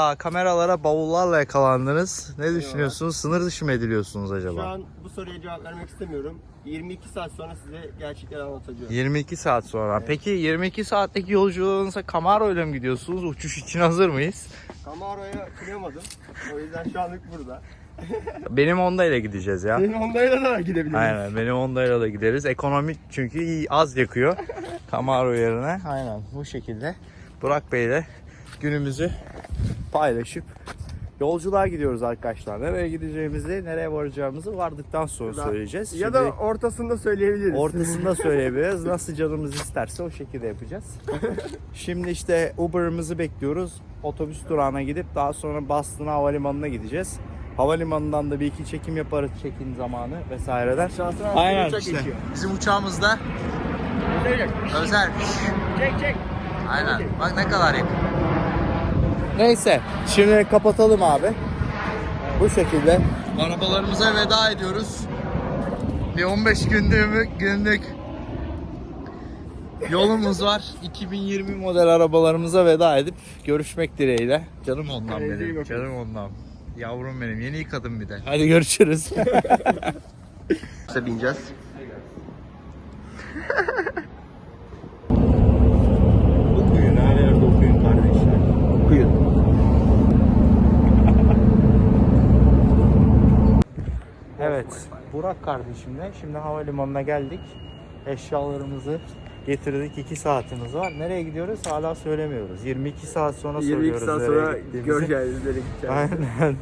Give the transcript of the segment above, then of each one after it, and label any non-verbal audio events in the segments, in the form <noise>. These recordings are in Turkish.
Aa, kameralara bavullarla yakalandınız. Ne düşünüyorsunuz? Sınır dışı mı ediliyorsunuz Şu acaba? an bu soruya cevap vermek istemiyorum. 22 saat sonra size gerçekleri anlatacağım. 22 saat sonra. Peki 22 saatlik yolculuğunuza Camaro ile mi gidiyorsunuz? Uçuş için hazır mıyız? Camaro'ya kıramadım. O yüzden şu anlık burada. <laughs> Benim Honda ile gideceğiz ya. Senin Honda'yla da gidebiliriz. Aynen benim Honda ile de gideriz. Ekonomik çünkü iyi, az yakıyor. Camaro yerine. Aynen bu şekilde. Burak Bey ile günümüzü paylaşıp yolculuğa gidiyoruz arkadaşlar. Nereye gideceğimizi, nereye varacağımızı vardıktan sonra Da- söyleyeceğiz. Ya da ortasında söyleyebiliriz. Ortasında <laughs> söyleyebiliriz. Nasıl canımız isterse o şekilde yapacağız. <laughs> Şimdi işte Uber'ımızı bekliyoruz. Otobüs durağına gidip daha sonra Boston Havalimanı'na gideceğiz. Havalimanından da bir iki çekim yaparız çekim zamanı vesaireden. Şansına Aynen uçak işte. geçiyor. Bizim uçağımızda Özel. özel. Çek çek. Aynen. Bak ne kadar yakın. Neyse. Şimdi kapatalım abi. Bu şekilde. Arabalarımıza veda ediyoruz. Bir 15 günlük günlük yolumuz var. 2020 model arabalarımıza veda edip görüşmek dileğiyle. Canım ondan benim. Canım ondan. Yavrum benim. Yeni yıkadım bir de. Hadi görüşürüz. <laughs> İşte bineceğiz. <laughs> Evet, Burak kardeşimle şimdi havalimanına geldik. Eşyalarımızı getirdik. 2 saatimiz var. Nereye gidiyoruz hala söylemiyoruz. 22 saat sonra 22 söylüyoruz saat nereye sonra göreceğiz nereye gideceğiz. Aynen.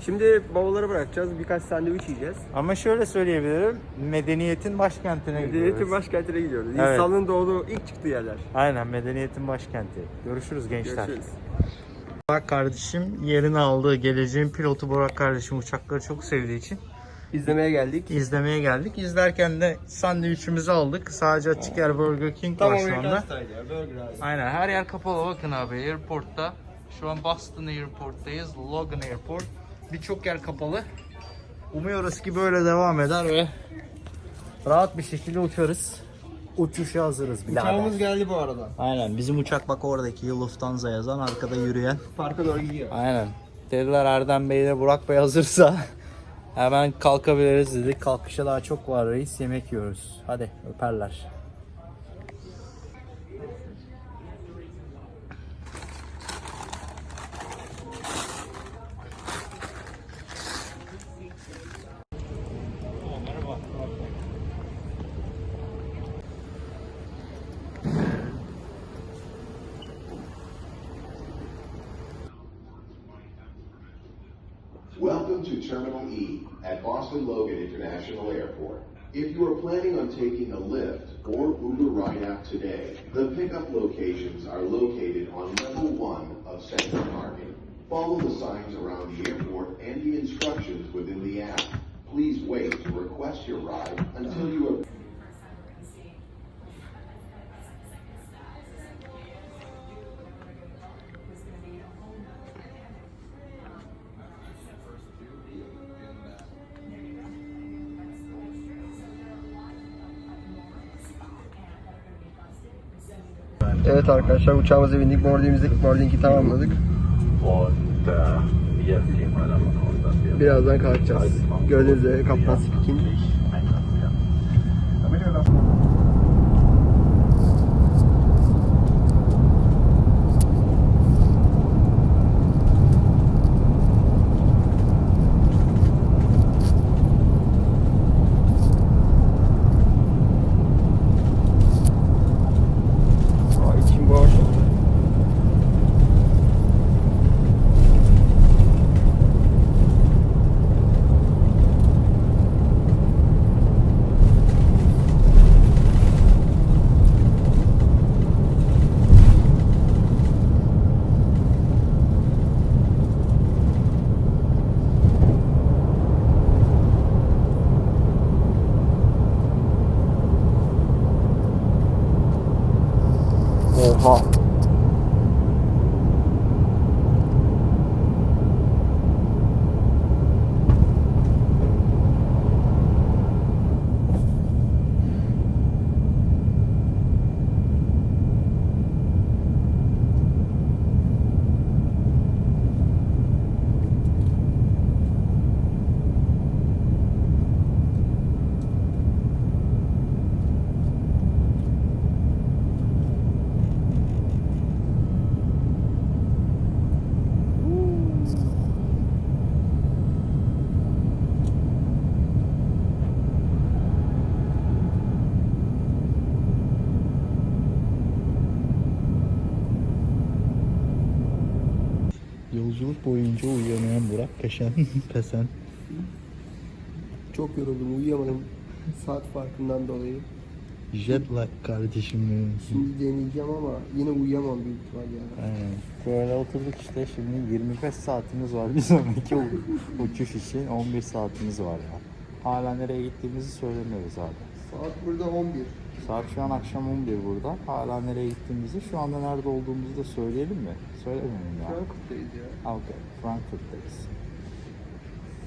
Şimdi bavulları bırakacağız. Birkaç sandviç yiyeceğiz. Ama şöyle söyleyebilirim. Medeniyetin başkentine gidiyoruz. Medeniyetin başkentine gidiyoruz. Evet. İnsanlığın doğduğu ilk çıktığı yerler. Aynen medeniyetin başkenti. Görüşürüz gençler. Görüşürüz. Burak kardeşim yerini aldı. Geleceğin pilotu Burak kardeşim uçakları çok sevdiği için İzlemeye geldik. izlemeye geldik. İzlerken de sandviçimizi aldık. Sadece açık yer Burger King var şu anda. style ya. Burger abi. Aynen her yer kapalı bakın abi airportta. Şu an Boston Airport'tayız. Logan Airport. Birçok yer kapalı. Umuyoruz ki böyle devam eder ve rahat bir şekilde uçarız. Uçuşa hazırız. Uçağımız geldi bu arada. Aynen bizim uçak bak oradaki Lufthansa yazan arkada yürüyen. Parka doğru gidiyor. Aynen. Dediler Erdem Bey ile Burak Bey hazırsa hemen kalkabiliriz dedik. Kalkışa daha çok var reis. Yemek yiyoruz. Hadi öperler. Welcome to Terminal E at Boston Logan International Airport. If you are planning on taking a Lyft or Uber ride out today, the pickup locations are located on level one of central parking. Follow the signs around the airport and the instructions within the app. Please wait to request your ride until you have Evet arkadaşlar uçağımıza bindik. Boarding'imizi boarding'i tamamladık. Birazdan kalkacağız. Gördüğünüz üzere kaptan speaking. Boyunca uyuyamayan Burak Peşen. Pesen. <laughs> Çok yoruldum, uyuyamadım. Saat farkından dolayı. Jet lag kardeşim benim. Şimdi deneyeceğim ama yine uyuyamam büyük ihtimal ya. Aynen. Böyle oturduk işte şimdi 25 saatimiz var bir sonraki <laughs> uçuş için 11 saatimiz var ya. Hala nereye gittiğimizi söylemiyoruz abi. Saat burada 11. Saat şu an akşam 11 burada. Hala nereye gittiğimizi, şu anda nerede olduğumuzu da söyleyelim mi? Söylemeyelim ya. Frankfurt'tayız ya. Okay, Frankfurt'tayız.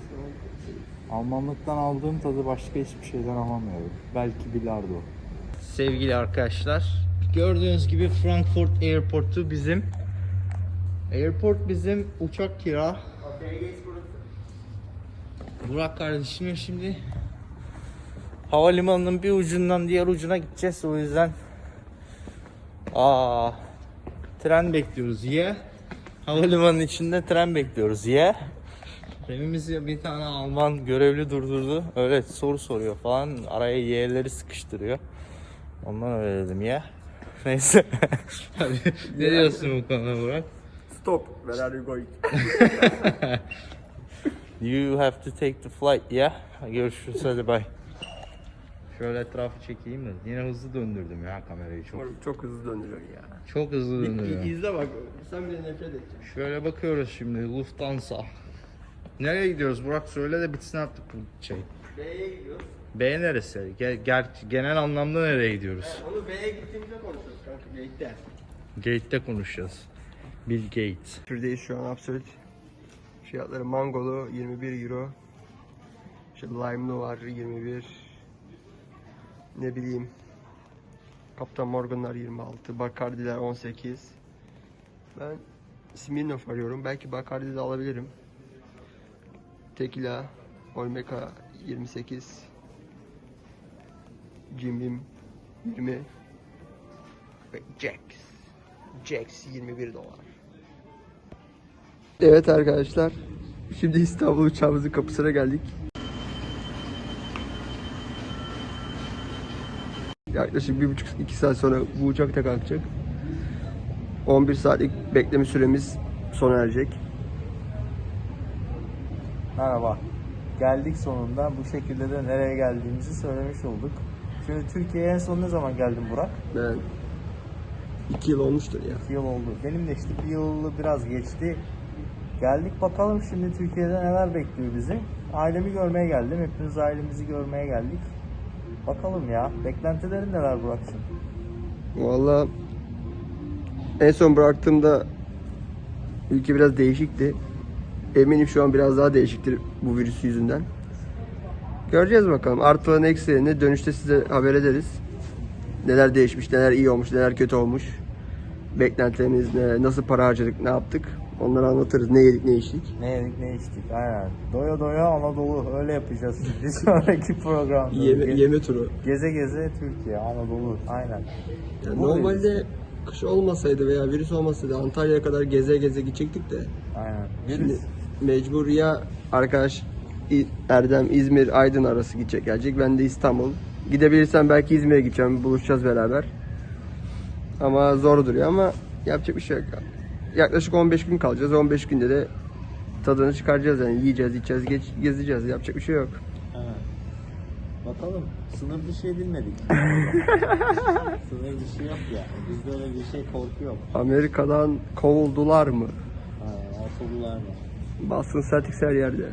Frankfurt'tayız. Almanlıktan aldığım tadı başka hiçbir şeyden alamıyorum. Belki bilardo. Sevgili arkadaşlar, gördüğünüz gibi Frankfurt Airport'u bizim Airport bizim uçak kira. Burak kardeşimle şimdi havalimanının bir ucundan diğer ucuna gideceğiz. O yüzden aa tren bekliyoruz ya. Havalimanının içinde tren bekliyoruz ya. Evimizi bir tane Alman görevli durdurdu. Öyle soru soruyor falan. Araya y'leri sıkıştırıyor. Ondan öyle dedim ya. <laughs> Neyse. Hadi, ne diyorsun bu konuda Burak? Stop. Where are you going? <laughs> You have to take the flight ya. Görüşürüz hadi bay. Şöyle etrafı çekeyim de. Yine hızlı döndürdüm ya kamerayı çok. Oğlum çok hızlı döndürüyor ya. Çok hızlı döndürüyor. İzle bak. Sen bile nefret edeceksin. Şöyle bakıyoruz şimdi Lufthansa. Nereye gidiyoruz Burak söyle de bitsin artık bu şey. B'ye gidiyoruz. B neresi? Ge- ger- genel anlamda nereye gidiyoruz? Onu B'ye gittiğimizde konuşuyoruz kanka. Gate'de. Gate'de konuşacağız. Bill Gates. Şuradayız şu an Absolut. Fiyatları mangolu 21 euro. İşte lime'lı var 21. Ne bileyim. Kaptan Morgan'lar 26. Bacardi'ler 18. Ben Smirnoff arıyorum. Belki Bacardi alabilirim. Tequila Olmeca 28. Jim Beam 20. Ve Jax. Jax 21 dolar. Evet arkadaşlar. Şimdi İstanbul uçağımızın kapısına geldik. Yaklaşık bir buçuk iki saat sonra bu uçak da kalkacak. 11 saatlik bekleme süremiz sona erecek. Merhaba. Geldik sonunda. Bu şekilde de nereye geldiğimizi söylemiş olduk. Şimdi Türkiye'ye en son ne zaman geldin Burak? Ben 2 yıl olmuştur ya. 2 yıl oldu. Benim de işte bir yılı biraz geçti. Geldik bakalım şimdi Türkiye'de neler bekliyor bizi. Ailemi görmeye geldim. Hepimiz ailemizi görmeye geldik. Bakalım ya. Beklentilerin neler Burak'cığım? Valla en son bıraktığımda ülke biraz değişikti. Eminim şu an biraz daha değişiktir bu virüs yüzünden. Göreceğiz bakalım. Artılarını eksilerini dönüşte size haber ederiz. Neler değişmiş, neler iyi olmuş, neler kötü olmuş. Beklentilerimiz ne, nasıl para harcadık, ne yaptık. Onları anlatırız. Ne yedik, ne içtik. Ne yedik ne içtik aynen. Doya doya Anadolu öyle yapacağız bir sonraki <laughs> programda. Yeme, Ge- yeme turu. Geze geze Türkiye Anadolu aynen. Yani normalde kış olmasaydı veya virüs olmasaydı Antalya'ya kadar geze geze gidecektik de. Aynen. Virüs. mecbur ya arkadaş Erdem İzmir Aydın arası gidecek gelecek. Ben de İstanbul. Gidebilirsem belki İzmir'e gideceğim. Buluşacağız beraber. Ama zor duruyor ama yapacak bir şey yok. Yaklaşık 15 gün kalacağız. 15 günde de tadını çıkaracağız yani yiyeceğiz, içeceğiz, geç, gezeceğiz. Yapacak bir şey yok. Bakalım sınır dışı edilmedik. <laughs> sınır dışı yok ya. Bizde öyle bir şey korku yok. Amerika'dan kovuldular mı? Aynen. Ortadolar mı? Boston Celtics her yerde.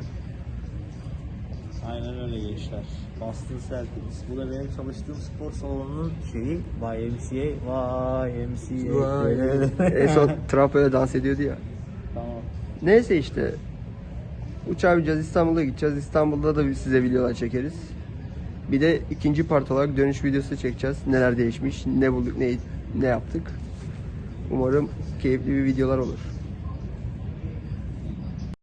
Aynen öyle gençler. Boston Celtics. Bu da benim çalıştığım spor salonunun şeyi. YMCA. YMCA. Vay. en son <laughs> Trump öyle dans ediyordu ya. tamam. Neyse işte. Uçağa bineceğiz İstanbul'a gideceğiz. İstanbul'da da size videolar çekeriz. Bir de ikinci part olarak dönüş videosu çekeceğiz. Neler değişmiş, ne bulduk, ne ne yaptık. Umarım keyifli bir videolar olur.